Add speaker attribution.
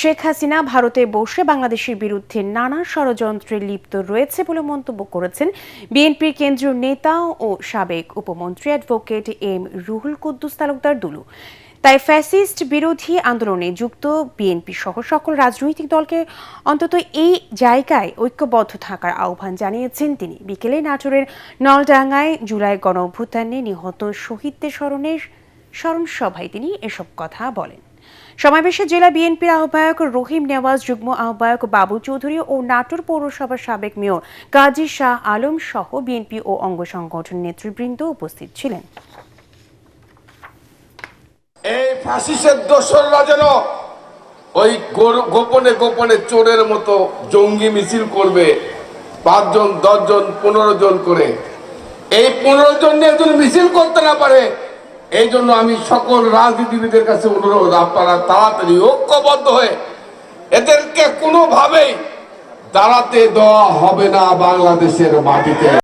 Speaker 1: শেখ হাসিনা ভারতে বসে বাংলাদেশের বিরুদ্ধে নানা ষড়যন্ত্রে লিপ্ত রয়েছে বলে মন্তব্য করেছেন বিএনপির কেন্দ্রীয় নেতা ও সাবেক উপমন্ত্রী অ্যাডভোকেট এম রুহুল কুদ্দুস তালুকদার দুলু। তাই ফ্যাসিস্ট বিরোধী আন্দোলনে যুক্ত বিএনপি সহ সকল রাজনৈতিক দলকে অন্তত এই জায়গায় ঐক্যবদ্ধ থাকার আহ্বান জানিয়েছেন তিনি। বিকেলে নাটোরের নলডাঙ্গায় জুলাই গণ নিহত শহীদদের স্মরণের স্মরণ সভায় তিনি এসব কথা বলেন। সমাবেশে জেলা বিএনপির আহ্বায়ক রহিম নেওয়াজ, যুগ্ম আহ্বায়ক বাবু চৌধুরী ও নাটোর পৌরসভার সাবেক মেয়র কাজী শাহ আলম সহ বিএনপি ও অঙ্গ সংগঠন নেতৃবৃন্দ উপস্থিত ছিলেন।
Speaker 2: এই ফাসিসের দোসররা যেন ওই গোপনে গোপনে চোরের মতো জঙ্গি মিছিল করবে, পাঁচজন, দশজন, পনেরো জন করে। এই পনেরো জন নিয়ে মিছিল করতে না পারে এই জন্য আমি সকল রাজনীতিবিদের কাছে অনুরোধ, আপনারা তাড়াতাড়ি ঐক্যবদ্ধ হয়ে এদেরকে কোনোভাবেই দাঁড়াতে দেওয়া হবে না বাংলাদেশের মাটিতে।